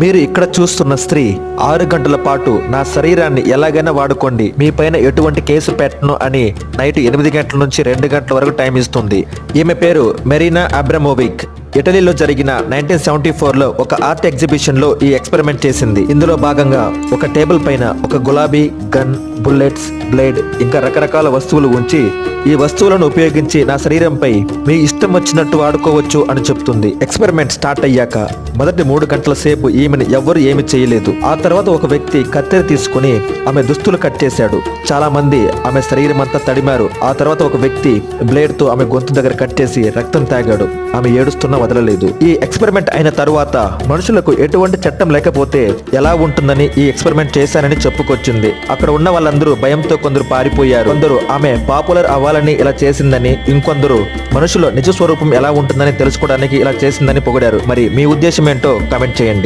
మీరు ఇక్కడ చూస్తున్న స్త్రీ ఆరు గంటల పాటు నా శరీరాన్ని ఎలాగైనా వాడుకోండి. మీ పైన ఎటువంటి కేసు పెట్టను అని నైట్ ఎనిమిది గంటల నుంచి రెండు గంటల వరకు టైం ఇస్తుంది. ఈమె పేరు మెరీనా అబ్రమోవిక్. ఇటలీలో జరిగిన నైన్టీన్ సెవెంటీ ఫోర్లో ఒక ఆర్ట్ ఎగ్జిబిషన్లో ఈ ఎక్స్పెరిమెంట్ చేసింది. ఇందులో భాగంగా ఒక టేబుల్ పైన ఒక గులాబీ గన్ బుల్లెట్స్ బ్లేడ్ ఇంకా రకరకాల వస్తువులు ఉంచి ఈ వస్తువులను ఉపయోగించి నా శరీరంపై మీ ఇష్టం వచ్చినట్టు వాడుకోవచ్చు అని చెప్తుంది. ఎక్స్పెరిమెంట్ స్టార్ట్ అయ్యాక మొదటి మూడు గంటల సేపు ఈమెను ఎవ్వరు ఏమి చేయలేదు. ఆ తర్వాత ఒక వ్యక్తి కత్తెర తీసుకుని ఆమె దుస్తులు కట్ చేశాడు. చాలా మంది ఆమె శరీరం అంతా తడిమారు. ఆ తర్వాత ఒక వ్యక్తి బ్లేడ్తో ఆమె గొంతు దగ్గర కట్టేసి రక్తం తాగాడు. ఆమె ఏడుస్తున్నా వదలలేదు. ఈ ఎక్స్పెరిమెంట్ అయిన తరువాత మనుషులకు ఎటువంటి చట్టం లేకపోతే ఎలా ఉంటుందని ఈ ఎక్స్పెరిమెంట్ చేశానని చెప్పుకొచ్చింది. అక్కడ ఉన్న వాళ్ళందరూ భయంతో కొందరు పారిపోయారు. కొందరు ఆమె పాపులర్ అవ్వాలని ఇలా చేసిందని ఇంకొందరు మనుషుల నిజ స్వరూపం ఎలా ఉంటుందని తెలుసుకోవడానికి ఇలా చేసిందని పొగిడారు. మరి మీ ఉద్దేశం ఏంటో కామెంట్ చేయండి.